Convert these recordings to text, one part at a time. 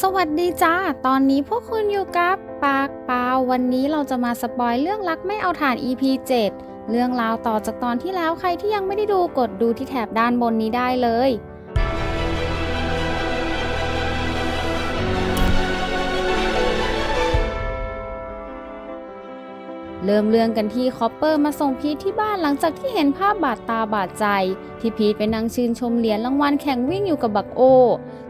สวัสดีจ้า ตอนนี้พวกคุณอยู่กับปากเปล่าวันนี้เราจะมาสปอยเรื่องรักไม่เอาฐาน EP 7 เรื่องราวต่อจากตอนที่แล้วใครที่ยังไม่ได้ดูกดดูที่แถบด้านบนนี้ได้เลย เริ่มเรื่องกันที่คอปเปอร์มาส่งพีทที่บ้านหลังจากที่เห็นภาพบาดตาบาดใจ ที่พีทไปนั่งชื่นชมเหรียญรางวัลแข่งวิ่งอยู่กับบักโอ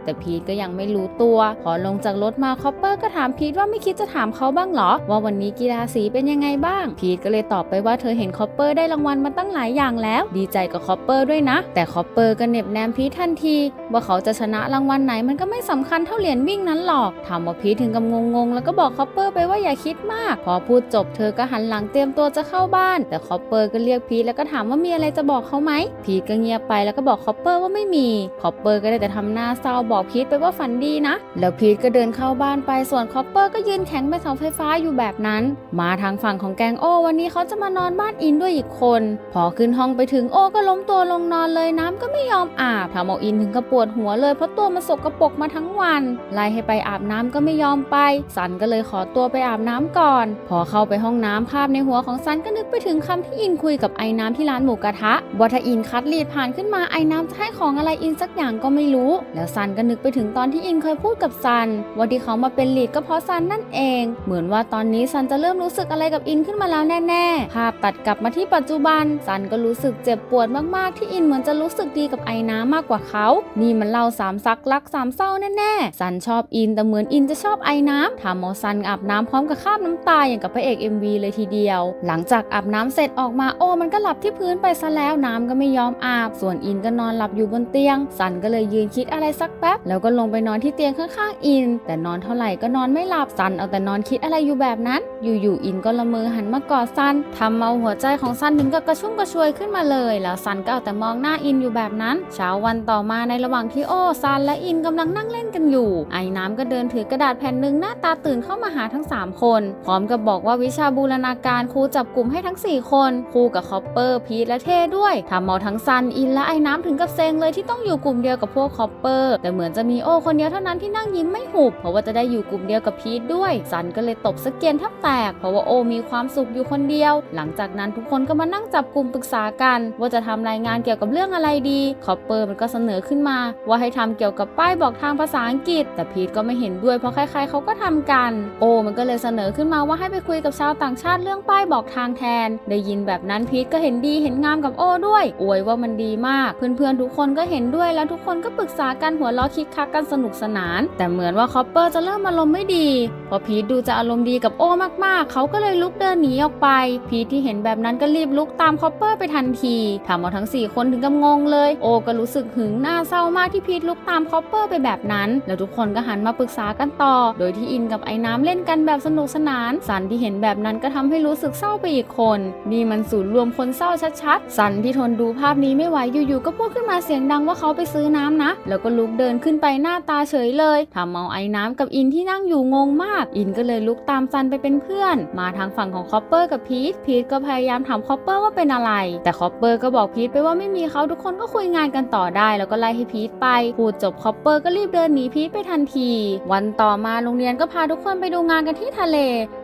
แต่พีทก็ยังไม่รู้ตัว พอลงจากรถมาคอปเปอร์ก็ถามพีทว่าไม่คิดจะถามเขาบ้างเหรอ ว่าวันนี้กีฬาสีเป็นยังไงบ้าง พีทก็เลยตอบไปว่าเธอเห็นคอปเปอร์ได้รางวัลมาตั้งหลายอย่างแล้ว ดีใจกับคอปเปอร์ด้วยนะ แต่คอปเปอร์ก็เหน็บแนมพีททันที ว่าเขาจะชนะรางวัลไหนมันก็ไม่สำคัญเท่าเหรียญวิ่งนั้นหรอกถามว่าพีทถึงกับงงๆแล้วก็บอกคอปเปอร์ไปว่าอย่าคิดมาก พอพูดจบเธอก็หันหลังเตรียมตัวจะเข้าบ้าน แต่คอปเปอร์ก็เรียกพีทแล้วก็ถามว่ามีอะไรจะบอกเขาไหมพีทก็เงียบไปแล้วก็บอกคอปเปอร์ว่าไม่มีคอปเปอร์ก็ได้แต่ทำหน้าเศร้าบอกพีทไปว่าฝันดีนะ แล้วพีทก็เดินเข้าบ้านไปส่วนคอปเปอร์ก็ยืนแข็งเป็นเสาไฟฟ้าอยู่แบบนั้น มาทางฝั่งของแกงโอ วันนี้เขาจะมานอนบ้านอินด้วยอีกคน พอขึ้นห้องไปถึงโอก็ล้มตัวลงนอนเลยน้ำก็ไม่ยอมอาบทำเอาอินถึงกับปวดหัวเลยเพราะตัวมันสกรปรกมาทั้งวันไล่ให้ไปอาบน้ำก็ไม่ยอมไป สันก็เลยขอตัวไปอาบน้ำก่อน พอเข้าไปห้องน้ำภาพในหัวของสันก็นึกไปถึงคำที่อินคุยกับไอ้น้ำที่ร้านหมูกระทะว่าถ้าอินคัดลีดผ่านขึ้นมาไอ้น้ำจะให้ของอะไรอินสักอย่างก็ไม่รู้ แล้วซันก็นึกไปถึงตอนที่อินเคยพูดกับซัน ว่าที่เขามาเป็นลีดก็เพราะซันนั่นเอง เหมือนว่าตอนนี้ซันจะเริ่มรู้สึกอะไรกับอินขึ้นมาแล้วแน่ๆ ภาพตัดกลับมาที่ปัจจุบัน ซันก็รู้สึกเจ็บปวดมากๆ ที่อินเหมือนจะรู้สึกดีกับไอ้น้ำมากกว่าเขา นี่มันเล่าสามซักรักสามเศร้าแน่ๆ ซันชอบอินแต่เหมือนอินจะชอบไอ้น้ำทำเอาซันอาบน้ำพร้อมกับคาบน้ำตาอย่างกับพระเอก MV เลยทีเดียว หลังจากอาบน้ำเสร็จออกมาโอ้มันก็หลับที่พื้นไปซะแล้วน้ำก็ไม่ยอมอาบ ส่วนอินก็นอนหลับอยู่บนเตียงซันก็เลยยืนคิดอะไรสักแป๊บ แล้วก็ลงไปนอนที่เตียงข้างๆอิน แต่นอนเท่าไหร่ก็นอนไม่หลับซันเอาแต่นอนคิดอะไรอยู่แบบนั้น อยู่ๆอินก็ละเมอหันมากอดซันทำเอาหัวใจของซันถึงกับกระชุ่มกระชวยขึ้นมาเลย แล้วซันก็เอาแต่มองหน้าอินอยู่แบบนั้น เช้าวันต่อมาในระหว่างที่โอ้ซันและอินกำลังนั่งเล่นกันอยู่ ไอ้น้ำก็เดินถือกระดาษแผ่นหนึ่งหน้าตาตื่นเข้ามาหาทั้ง 3 คน พร้อมกับบอกว่าวิชาบูรณาการครูจับกลุ่มให้ทั้ง 4 คนครูกับคอปเปอร์พีทและเท่ด้วยทำเอาทั้งซันอินและไอ้น้ำถึงกับเซ็งเลยที่ต้องอยู่กลุ่มเดียวกับพวกคอปเปอร์ แต่เหมือนจะมีโอคนเดียวเท่านั้นที่นั่งยิ้มไม่หุบ เพราะว่าจะได้อยู่กลุ่มเดียวกับพีทด้วย ซันก็เลยตบสกเกนแทับแตก เพราะว่าโอมีความสุขอยู่คนเดียว หลังจากนั้นทุกคนก็มานั่งจับกลุ่มปรึกษากัน ว่าจะทำรายงานเกี่ยวกับเรื่องอะไรดีคอปเปอร์มันก็เสนอขึ้นมา ว่าให้ทำเกี่ยวกับป้ายบอกทางภาษาอังกฤษ แต่พีทก็ไม่เห็นด้วยเพราะใครๆเขาก็ทำกัน โอมันก็เลยเสนอขึ้นมาว่าให้ไปคุยกับชาวต่างชาติเรื่องป้ายบอกทางแทน ได้ยินแบบนั้นพีทก็เห็นดีเห็นงามกับโอด้วย อวยว่ามันดีมาก เพื่อนๆทุกคนก็เห็นด้วยแล้วทุกคนก็ปรึกษากันหัวเราะคิกคักกันสนุกสนาน แต่เหมือนว่าคอปเปอร์จะเริ่มอารมณ์ไม่ดี พอพีทดูจะอารมณ์ดีกับโอมากๆ เขาก็เลยลุกเดินหนีออกไป พีทที่เห็นแบบนั้นก็รีบลุกตามคอปเปอร์ไปทันทีทำเอาทั้ง 4 คนถึงกับงงเลย โอก็รู้สึกหึงหน้าเศร้ามากที่พีทลุกตามคอปเปอร์ไปแบบนั้น แล้วทุกคนก็หันมาปรึกษากันต่อ โดยที่อินกับไอ้น้ำเล่นกันแบบสนุกสนาน สันที่เห็นแบบนั้นก็ทำให้รู้สึกเศร้าไปอีกคน นี่มันศูนย์รวมคนเศร้าชัดๆ สันที่ทนดูภาพนี้ไม่ไหวอยู่ๆก็พูดขึ้นมาเสียงดังว่าเขาไปซื้อน้ำนะ แล้วก็ลุกเดินขึ้นไปหน้าตาเฉยเลยทำเอาไอ้น้ำกับอินที่นั่งอยู่งงมาก อินก็เลยลุกตามซันไปเป็นเพื่อน มาทางฝั่งของคอปเปอร์กับพีทพีทก็พยายามถามคอปเปอร์ว่าเป็นอะไร แต่คอปเปอร์ก็บอกพีทไปว่าไม่มีเขาทุกคนก็คุยงานกันต่อได้ แล้วก็ไล่ให้พีทไป พูดจบคอปเปอร์ก็รีบเดินหนีพีทไปทันที วันต่อมาโรงเรียนก็พาทุกคนไปดูงานกันที่ทะเล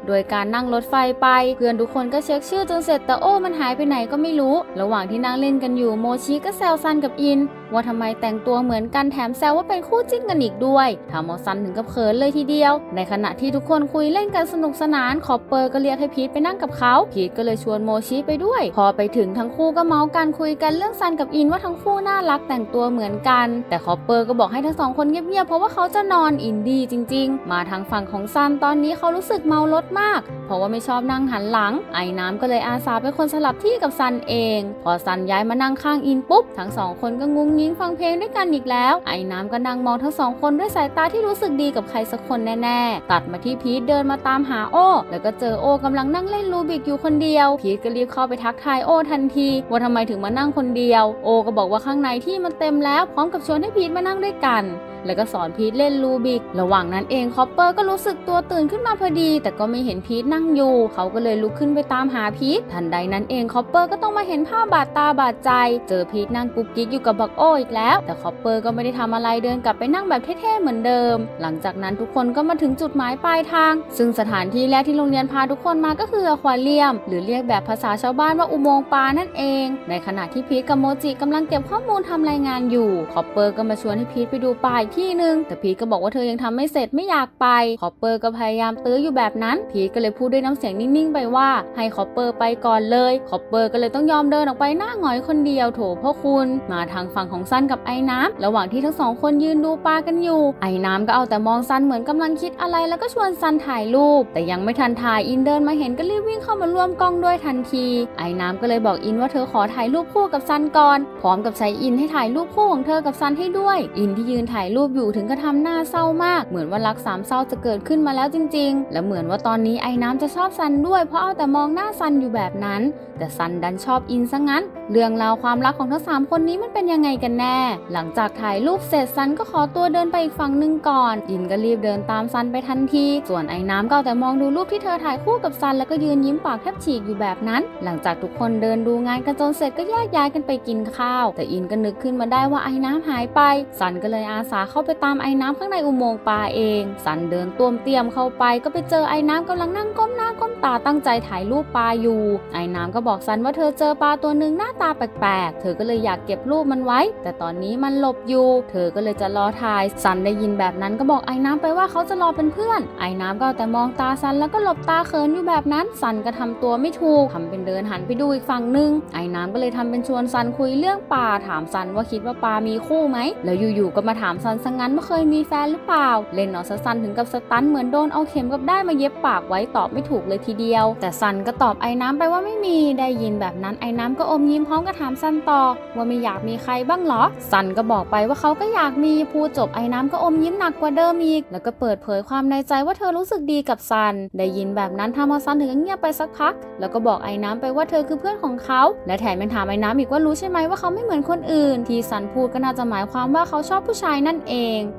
โดยการนั่งรถไฟไป เพื่อนทุกคนก็เช็คชื่อจนเสร็จแต่โอ้มันหายไปไหนก็ไม่รู้ ระหว่างที่นั่งเล่นกันอยู่โมชิก็แซวซันกับอิน ว่าทำไมแต่งตัวเหมือนกันแถมแซวว่าเป็นคู่จิ้นกันอีกด้วยทำเอาซันถึงกับเขินเลยทีเดียว ในขณะที่ทุกคนคุยเล่นกันสนุกสนานคอปเปอร์ก็เรียกให้พีทไปนั่งกับเขาพีทก็เลยชวนโมชิไปด้วย พอไปถึงทั้งคู่ก็เมาส์กันคุยกันเรื่องซันกับอินว่าทั้งคู่น่ารักแต่งตัวเหมือนกัน แต่คอปเปอร์ก็บอกให้ทั้งสองคนเงียบๆเพราะว่าเขาจะนอนอินดีจริง ๆ มาทางฝั่งของซันตอนนี้เขารู้สึกเมารถมาก เพราะว่าไม่ชอบนั่งหันหลัง ไอ้น้ำก็เลยอาสาเป็นคนสลับที่กับซันเอง พอซันย้ายมานั่งข้างอินปุ๊บทั้งสองคนก็งุ้งงิ้งฟังเพลงด้วยกันอีกแล้ว ไอ้น้ำก็นั่งมองทั้งสองคนด้วยสายตาที่รู้สึกดีกับใครสักคนแน่ๆ ตัดมาที่พีทเดินมาตามหาโอ้ แล้วก็เจอโอ้กำลังนั่งเล่นลูบิกอยู่คนเดียว พีทก็รีบเข้าไปทักทายโอ้ทันทีว่าทำไมถึงมานั่งคนเดียว โอก็บอกว่าข้างในที่มันเต็มแล้วพร้อมกับชวนให้พีทมานั่งด้วยกัน แล้วก็สอนพีทเล่นลูบิก ระหว่างนั้นเองคอปเปอร์ก็รู้สึกตัวตื่นขึ้นมาพอดี แต่ก็ไม่เห็นพีทนั่งอยู่ เขาก็เลยลุกขึ้นไปตามหาพีททันใดนั้นเองคอปเปอร์ก็ต้องมาเห็นภาพบาดตาบาดใจ เจอพีทนั่งกุ๊กกิ๊กอยู่กับบักโออีกแล้ว แต่คอปเปอร์ก็ไม่ได้ทำอะไรเดินกลับไปนั่งแบบเท่ๆเหมือนเดิม หลังจากนั้นทุกคนก็มาถึงจุดหมายปลายทาง ซึ่งสถานที่แรกที่โรงเรียนพาทุกคนมาก็คืออควาเรียม หรือเรียกแบบภาษาชาวบ้านว่าอุโมงค์ปลานั่นเอง ในขณะที่พีทกับโมจิกำลังเก็บข้อมูลทำรายงานอยู่คอปเปอร์ก็มาชวนให้พีทไปดูปลาอีกที่หนึ่งแต่พีก็บอกว่าเธอยังทำไม่เสร็จไม่อยากไปคอปเปอร์ก็พยายามตื้ออยู่แบบนั้น พีก็เลยพูดด้วยน้ำเสียงนิ่งๆไปว่า ให้คอปเปอร์ไปก่อนเลยคอปเปอร์ก็เลยต้องยอมเดินออกไปหน้าหงอยคนเดียวโถพ่อคุณมาทางฝั่งของซันกับไอ้น้ำระหว่างที่ทั้งสองคนยืนดูปลากันอยู่ ไอ้น้ำก็เอาแต่มองซันเหมือนกำลังคิดอะไร แล้วก็ชวนซันถ่ายรูป แต่ยังไม่ทันถ่ายอินเดินมาเห็นก็รีบวิ่งเข้ามาร่วมกล้องด้วยทันที ไอ้น้ำก็เลยบอกอินว่าเธอขอถ่ายรูปคู่กับซันก่อน พร้อมกับใช้อินให้ถ่ายรูปคู่ของเธอกับซันให้ด้วย อินที่ยืนถ่ายรูปูปอยู่ถึงก็ทำหน้าเศร้ามาก เหมือนว่ารักสามเศร้าจะเกิดขึ้นมาแล้วจริง ๆ และเหมือนว่าตอนนี้ไอ้น้ำจะชอบซันด้วย เพราะเอาแต่มองหน้าซันอยู่แบบนั้น แต่ซันดันชอบอินซะงั้น เรื่องราวความรักของทั้งสามคนนี้มันเป็นยังไงกันแน่ หลังจากถ่ายรูปเสร็จซันก็ขอตัวเดินไปอีกฝั่งหนึ่งก่อน อินก็รีบเดินตามซันไปทันที ส่วนไอ้น้ำก็เอาแต่มองดูรูปที่เธอถ่ายคู่กับซันแล้วก็ยืนยิ้มปากแทบฉีกอยู่แบบนั้น หลังจากทุกคนเดินดูงานกันจนเสร็จก็แยกย้ายกันไปกินข้าว แต่อินก็นึกขึ้นมาได้ว่าไอ้น้ำหายไปซันก็เลยอาสาเข้าไปตามไอ้น้ำข้างในอุโมงค์ปลาเองซันเดินต้วมเตรียมเข้าไปก็ไปเจอไอ้น้ำกำลังนั่งก้มหน้าก้มตาตั้งใจถ่ายรูปปลาอยู่ ไอ้น้ำก็บอกซันว่าเธอเจอปลาตัวหนึ่งหน้าตาแปลกๆ เธอก็เลยอยากเก็บรูปมันไว้ แต่ตอนนี้มันหลบอยู่ เธอก็เลยจะรอถ่ายซันได้ยินแบบนั้นก็บอกไอ้น้ำไปว่าเขาจะรอเป็นเพื่อน ไอ้น้ำก็แต่มองตาซันแล้วก็หลบตาเขินอยู่แบบนั้นซันก็ทำตัวไม่ถูกทำเป็นเดินหันไปดูอีกฝั่งหนึ่งไอ้น้ำก็เลยทำเป็นชวนซันคุยเรื่องปลาถามซันว่าคิดว่าปลามีคู่ไหมแล้วอยู่ๆก็มาถามซันซะงั้นว่าเคยมีแฟนหรือเปล่า เล่นเอาซะซันถึงกับสตันเหมือนโดนเอาเข็มกับได้ายมาเย็บปากไว้ตอบไม่ถูกเลยทีเดียว แต่ซันก็ตอบไอ้น้ำไปว่าไม่มี ได้ยินแบบนั้นไอ้น้ำก็อมยิ้มพร้อมกับถามซันต่อ ว่าไม่อยากมีใครบ้างหรอ ซันก็บอกไปว่าเขาก็อยากมีพูดจบไอ้น้ำก็อมยิ้มหนักกว่าเดิมอีก แล้วก็เปิดเผยความในใจว่าเธอรู้สึกดีกับซัน ได้ยินแบบนั้นทำเอาซันถึงกับเงียบไปสักพัก แล้วก็บอกไอ้น้ำไปว่าเธอคือเพื่อนของเขา และแถมยังถามไอ้น้ำอีกว่ารู้ใช่ไหมว่าเขาไม่เหมือนคนอื่น ที่ซันพูดก็น่าจะหมายความว่าเขาชอบผู้ชายนั่นเอง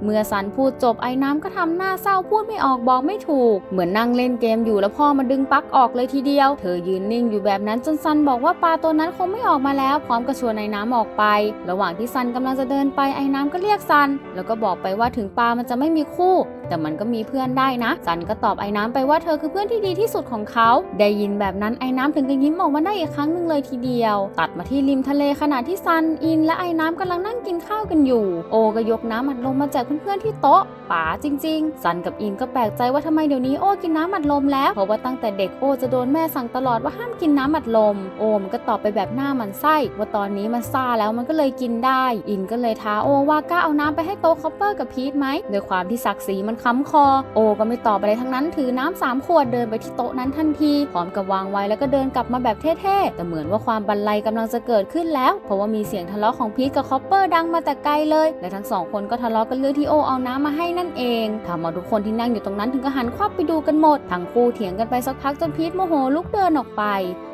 เมื่อซันพูดจบไอ้น้ำก็ทำหน้าเศร้าพูดไม่ออกบอกไม่ถูก เหมือนนั่งเล่นเกมอยู่แล้วพ่อมาดึงปลั๊กออกเลยทีเดียว เธอยืนนิ่งอยู่แบบนั้นจนซันบอกว่าปลาตัวนั้นคงไม่ออกมาแล้ว พร้อมกับชวนไอ้น้ำออกไป ระหว่างที่ซันกำลังจะเดินไปไอ้น้ำก็เรียกซัน แล้วก็บอกไปว่าถึงปลามันจะไม่มีคู่ แต่มันก็มีเพื่อนได้นะซันก็ตอบไอ้น้ำไปว่าเธอคือเพื่อนที่ดีที่สุดของเขา ได้ยินแบบนั้นไอ้น้ำถึงกับยิ้มออกมาได้อีกครั้งหนึ่งเลยทีเดียว ตัดมาที่ริมทะเลขณะที่ซันอิน และไอ้น้ำกำลังนั่งกินข้าวกันอยู่ โอก็ยกน้ำอัดลมมาแจกเพื่อนๆที่โต๊ะป๋าจริงๆซันกับอินก็แปลกใจว่าทำไมเดี๋ยวนี้โอ้กินน้ำอัดลมแล้ว เพราะว่าตั้งแต่เด็กโอจะโดนแม่สั่งตลอดว่าห้ามกินน้ำอัดลม โอ้มันก็ตอบไปแบบหน้ามันไส้ ว่าตอนนี้มันซาแล้วมันก็เลยกินได้ อินก็เลยท้าโอว่ากล้าเอาน้ำไปให้โต๊ะคอปเปอร์กับพีทไหมด้วยความที่ศักดิ์ศรีมันค้ำคอ โอก็ไม่ตอบอะไรทั้งนั้นถือน้ำสามขวดเดินไปที่โต๊ะนั้นทันทีพร้อมกับวางไว้แล้วก็เดินกลับมาแบบเท่ๆแต่เหมือนว่าความบันไลกำลังจะเกิดขึ้นแล้ว เพราะว่ามีเสียงทะเลาะของพีทกับคอปเปอร์ดังมาแต่ไกลเลย และทั้งสองคนก็ทะเลาะกันเรื่องที่โอเอาน้ำมาให้นั่นเองทำเอาทุกคนที่นั่งอยู่ตรงนั้นถึงก็หันควับไปดูกันหมด ทั้งคู่เถียงกันไปสักพักจนพีทโมโหลุกเดินออกไป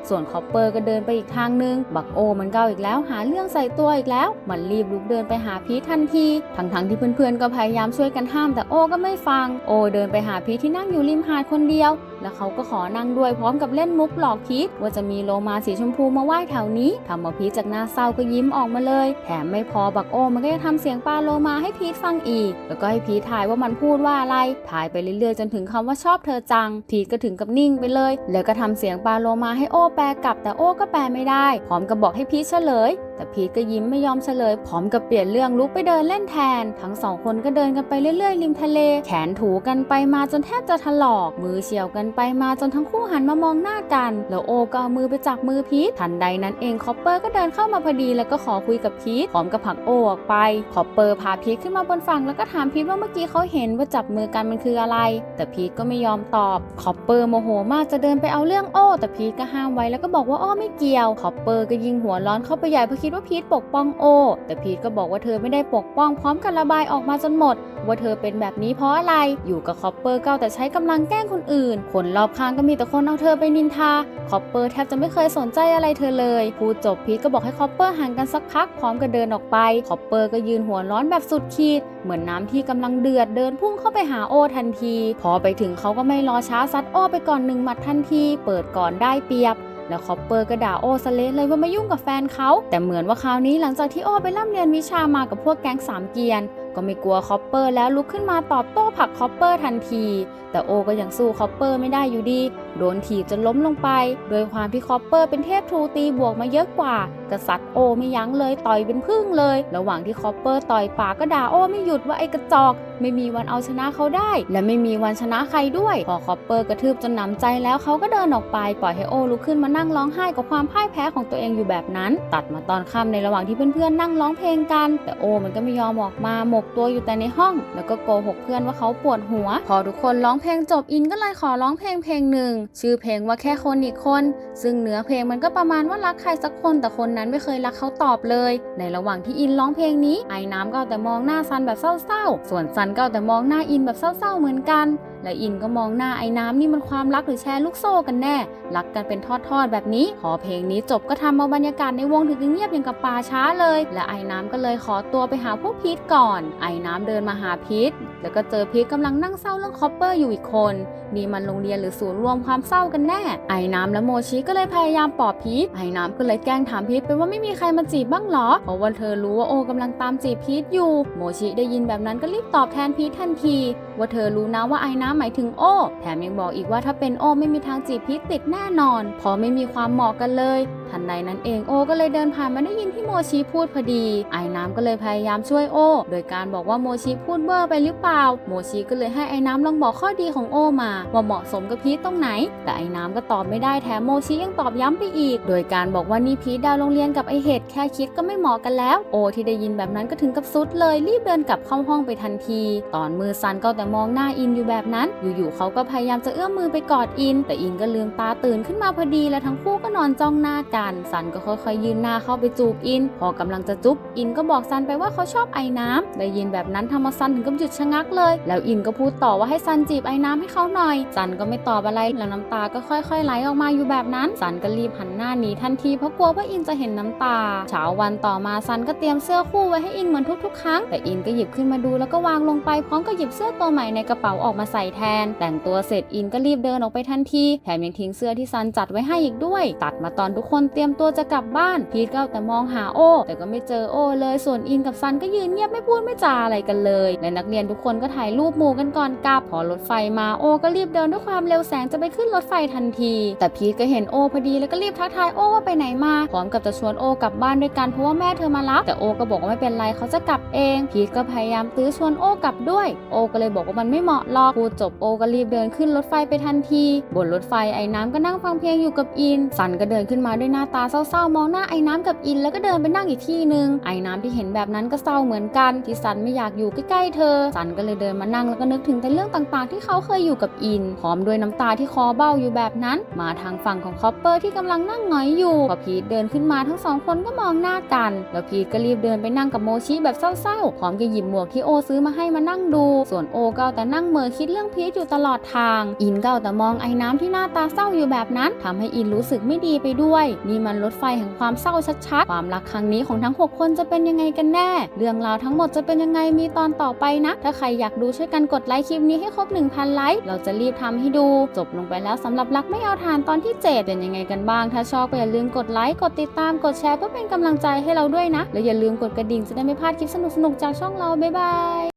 ส่วนคอปเปอร์ก็เดินไปอีกทางนึง บักโอมันเก้าอีกแล้วหาเรื่องใส่ตัวอีกแล้ว มันรีบลุกเดินไปหาพีททันที ทั้งๆที่เพื่อนๆ ก็พยายามช่วยกันห้าม แต่โอก็ไม่ฟัง โอเดินไปหาพีทที่นั่งอยู่ริมหาดคนเดียว แล้วเขาก็ขอนั่งด้วยพร้อมกับเล่นมุกหลอกพีทว่าจะมีโลมาสีชมพูมาว่ายแถวนี้ทำเอาพีทจากหน้าเศร้าก็ยิ้มออกมาเลย แถมไม่พอบักโอมันก็ยังทำเสียงปลาโลมาให้พีทฟังอีก แล้วก็ให้พีททายว่ามันพูดว่าอะไรถ่ายไปเรื่อยๆ จนถึงคำว่าชอบเธอจัง พีทก็ถึงกับนิ่งไปเลย แล้วก็ทำเสียงปลาโลมาให้โอแปลกลับแต่โอ้ก็แปลไม่ได้พร้อมกับบอกให้พีชเฉลย แต่พีทก็ยิ้มไม่ยอมเฉลยพร้อมกับเปลี่ยนเรื่องลุกไปเดินเล่นแทน ทั้งสองคนก็เดินกันไปเรื่อยๆ ริมทะเล แขนถูกันไปมาจนแทบจะถลอก มือเฉียวกันไปมาจนทั้งคู่หันมามองหน้ากัน แล้วโอก็เอามือไปจับมือพีททันใดนั้นเองคอปเปอร์ก็เดินเข้ามาพอดีแล้วก็ขอคุยกับพีทพร้อมกับผักโอออกไปคอปเปอร์พาพีทขึ้นมาบนฝั่งแล้วก็ถามพีทว่าเมื่อกี้เขาเห็นว่าจับมือกันมันคืออะไร แต่พีทก็ไม่ยอมตอบคอปเปอร์โมโหมากจะเดินไปเอาเรื่องโอแต่พีทก็ห้ามไว้แล้วก็บอกว่าอ้อไม่เกี่ยวคอปเปอร์ก็ยิงหัวร้อนเข้าไปใหญ่เพราะคิดว่าพีทปกป้องโอ แต่พีทก็บอกว่าเธอไม่ได้ปกป้องพร้อมกับระบายออกมาจนหมด ว่าเธอเป็นแบบนี้เพราะอะไร อยู่กับคอปเปอร์ก็เอาแต่ใช้กำลังแกล้งคนอื่น คนรอบข้างก็มีแต่คนเอาเธอไปนินทา คอปเปอร์แทบจะไม่เคยสนใจอะไรเธอเลยพูดจบพีทก็บอกให้คอปเปอร์ห่างกันสักพักพร้อมกับเดินออกไป คอปเปอร์ก็ยืนหัวร้อนแบบสุดขีด เหมือนน้ำที่กำลังเดือดเดินพุ่งเข้าไปหาโอทันที พอไปถึงเขาก็ไม่รอช้าซัดโอไปก่อนหนึ่งหมัดทันที เปิดก่อนได้เปรียบ แล้วคอปเปอร์ก็ด่าโอสะเละเลยว่ามายุ่งกับแฟนเขาแต่เหมือนว่าคราวนี้หลังจากที่โอไปร่ำเรียนวิชามากับพวกแก๊งสามเกียนก็ไม่กลัวคอปเปอร์แล้วลุกขึ้นมาตอบโต้ผลักคอปเปอร์ทันที แต่โอก็ยังสู้คอปเปอร์ไม่ได้อยู่ดี โดนถีบจนล้มลงไป โดยความที่คอปเปอร์เป็นเทพทูตีบวกมาเยอะกว่ากษัตริย์โอไม่ยั้งเลยต่อยเป็นพึ่งเลย ระหว่างที่คอปเปอร์ต่อยปากก็ด่าโอไม่หยุดว่าไอ้กระจอก ไม่มีวันเอาชนะเขาได้ และไม่มีวันชนะใครด้วย พอคอปเปอร์กระทืบจนหนำใจแล้วเขาก็เดินออกไปปล่อยให้โอลุกขึ้นมานั่งร้องไห้กับความพ่ายแพ้ของตัวเองอยู่แบบนั้น ตัดมาตอนค่ำในระหว่างที่เพื่อนๆนั่งร้องเพลงกัน แต่โอมันก็ไม่ยอมออกมาหมกตัวอยู่แต่ในห้อง แล้วก็โกหกเพื่อนว่าเขาปวดหัว พอทุกคนร้องเพลงจบอินก็เลยขอร้องเพลงเพลงหนึ่งชื่อเพลงว่าแค่คนอีกคน ซึ่งเนื้อเพลงมันก็ประมาณว่ารักใครสักคนแต่คนนั้นไม่เคยรักเขาตอบเลย ในระหว่างที่อินร้องเพลงนี้ไอ้น้ำก็แต่มองหน้าซันแบบเศร้าๆ ส่วนซันก็เอาแต่มองหน้าอินแบบเศร้าๆเหมือนกันและอินก็มองหน้าไอ้น้ำนี่มันความรักหรือแชร์ลูกโซ่กันแน่ รักกันเป็นทอดๆแบบนี้ พอเพลงนี้จบก็ทำเอาบรรยากาศในวงถึงเงียบอย่างกับป่าช้าเลย และไอ้น้ำก็เลยขอตัวไปหาพวกพีทก่อน ไอ้น้ำเดินมาหาพีทแล้วก็เจอพีทกำลังนั่งเศร้าเรื่องคอปเปอร์อยู่อีกคนนี่มันโรงเรียนหรือศูนย์รวมความเศร้ากันแน่ ไอ้น้ำและโมชิก็เลยพยายามปลอบพีทไอ้น้ำก็เลยแกล้งถามพีทไปว่าไม่มีใครมาจีบบ้างหรอเพราะว่าเธอรู้ว่าโอกำลังตามจีบพีทอยู่ โมชิได้ยินแบบนั้นก็รีบตอบแทนพีททันที ว่าเธอรู้นะว่าไอ้น้ำหมายถึงโอ้ แถมยังบอกอีกว่าถ้าเป็นโอ้ไม่มีทางจีบพีทติดแน่นอนเพราะไม่มีความเหมาะกันเลย ทันใดนั้นเองโอก็เลยเดินผ่านมาได้ยินที่โมชิพูดพอดี ไอ้น้ำก็เลยพยายามช่วยโอ โดยการบอกว่าโมชิพูดเบอร์ไปหรือเปล่า โมชิก็เลยให้ไอ้น้ำลองบอกข้อดีของโอมา ว่าเหมาะสมกับพีทตรงไหน แต่ไอ้น้ำก็ตอบไม่ได้แถมโมชิยังตอบย้ำไปอีก โดยการบอกว่านี่พีทดาวโรงเรียนกับไอเห็ดแค่คิดก็ไม่เหมาะกันแล้วโอที่ได้ยินแบบนั้นก็ถึงกับซุดเลยรีบเดินกลับเข้าห้องไปทันที ตอนมือซันก็แต่มองหน้าอินอยู่แบบนั้นอยู่ๆเขาก็พยายามจะเอื้อมมือไปกอดอิน แต่อินก็ลืมตาตื่นขึ้นมาพอดีและทั้งคู่ก็นอนจ้องหน้ากันซันก็ค่อยๆยืนหน้าเข้าไปจูบอิน พอกำลังจะจุ๊บอินก็บอกซันไปว่าเขาชอบไอ้น้ำได้ยินแบบนั้นทำเอาซันถึงกับหยุดชะงักเลย แล้วอินก็พูดต่อว่าให้ซันจีบไอ้น้ำให้เขาหน่อยซันก็ไม่ตอบอะไรแล้วน้ำตาก็ค่อยๆไหลออกมาอยู่แบบนั้นซันก็รีบหันหน้าหนีทันทีเพราะกลัวว่าอินจะเห็นน้ำตาเช้าวันต่อมาซันก็เตรียมเสื้อคู่ไว้ให้อินเหมือนทุกๆ ครั้ง แต่อินก็หยิบขึ้นมาดูแล้วก็วางลงไปพร้อมกับหยิบเสื้อตัวใหม่ในกระเป๋าออกมาใส่แทน แต่งตัวเสร็จอินก็รีบเดินออกไปทันที แถมยังทิ้งเสื้อที่ซันจัดไว้ให้อีกด้วย ตัดมาตอนทุกคนเตรียมตัวจะกลับบ้าน พีทก็เอาแต่มองหาโอ แต่ก็ไม่เจอโอเลย ส่วนอินกับซันก็ยืนเงียบไม่พูดไม่จาอะไรกันเลย และนักเรียนทุกคนก็ถ่ายรูปหมู่กันก่อนกลับ พอรถไฟมาโอก็รีบเดินด้วยความเร็วแสงจะไปขึ้นรถไฟทันที แต่พีทก็เห็นโอพอดีแล้วก็รีบทักทายโอว่าไปไหนมา พร้อมกับจะชวนโอกลับบ้านด้วยกันเพราะว่าแม่เธอมารับ แต่โอก็บอกว่าไม่เป็นไรเขาจะกลับเอง พีทก็พยายามตื้อชวนโอกลับด้วย โอก็เลยบอกว่ามันไม่เหมาะหรอกพูดจบโอก็รีบเดินขึ้นรถไฟไปทันที บนรถไฟไอ้น้ำก็นั่งฟังเพลงอยู่กับอิน สันก็เดินขึ้นมาด้วยหน้าตาเศร้าๆ มองหน้าไอ้น้ำกับอินแล้วก็เดินไปนั่งอีกที่หนึ่งไอ้น้ำที่เห็นแบบนั้นก็เศร้าเหมือนกัน ที่สันไม่อยากอยู่ใกล้ๆเธอ สันก็เลยเดินมานั่งแล้วก็นึกถึงแต่เรื่องต่างๆ ที่เขาเคยอยู่กับอินพร้อมด้วยน้ำตาที่คอเบ้าอยู่แบบนั้น มาทางฝั่งของคอปเปอร์ที่กำลังนั่งหงอยอยู่พอพีทเดินขึ้นมาทั้งสองคนก็มองหน้ากันแล้วพีทก็รีบเดินไปนั่งกับโมชิแบบเศร้าๆพร้อมกับหยิบหมวกที่โอซื้อมาให้มานั่งดู ส่วนโอก็แต่นั่งเมอคิดเรื่องพีทอยู่ตลอดทาง อินก็เอาแต่มองไอ้น้ำที่หน้าตาเศร้าอยู่แบบนั้นทำให้อินรู้สึกไม่ดีไปด้วย นี่มันรถไฟแห่งความเศร้าชัดๆ ความรักครั้งนี้ของทั้ง 6 คนจะเป็นยังไงกันแน่ เรื่องราวทั้งหมดจะเป็นยังไงมีตอนต่อไปนะ ถ้าใครอยากดูช่วยกันกดไลค์คลิปนี้ให้ครบ 1,000 ไลค์เราจะรีบทำให้ดู จบลงไปแล้วสำหรับรักไม่เอาทานตอนที่ 7 เป็นยังไงกันบ้าง ถ้าชอบก็อย่าลืมกดไลค์กดติดตามกดแชร์เพื่อเป็นกำลังใจให้เราด้วยนะและอย่าลืมกดกระดิ่งจะได้ไม่พลาดคลิปสนุกๆจากช่องเราบ๊ายบาย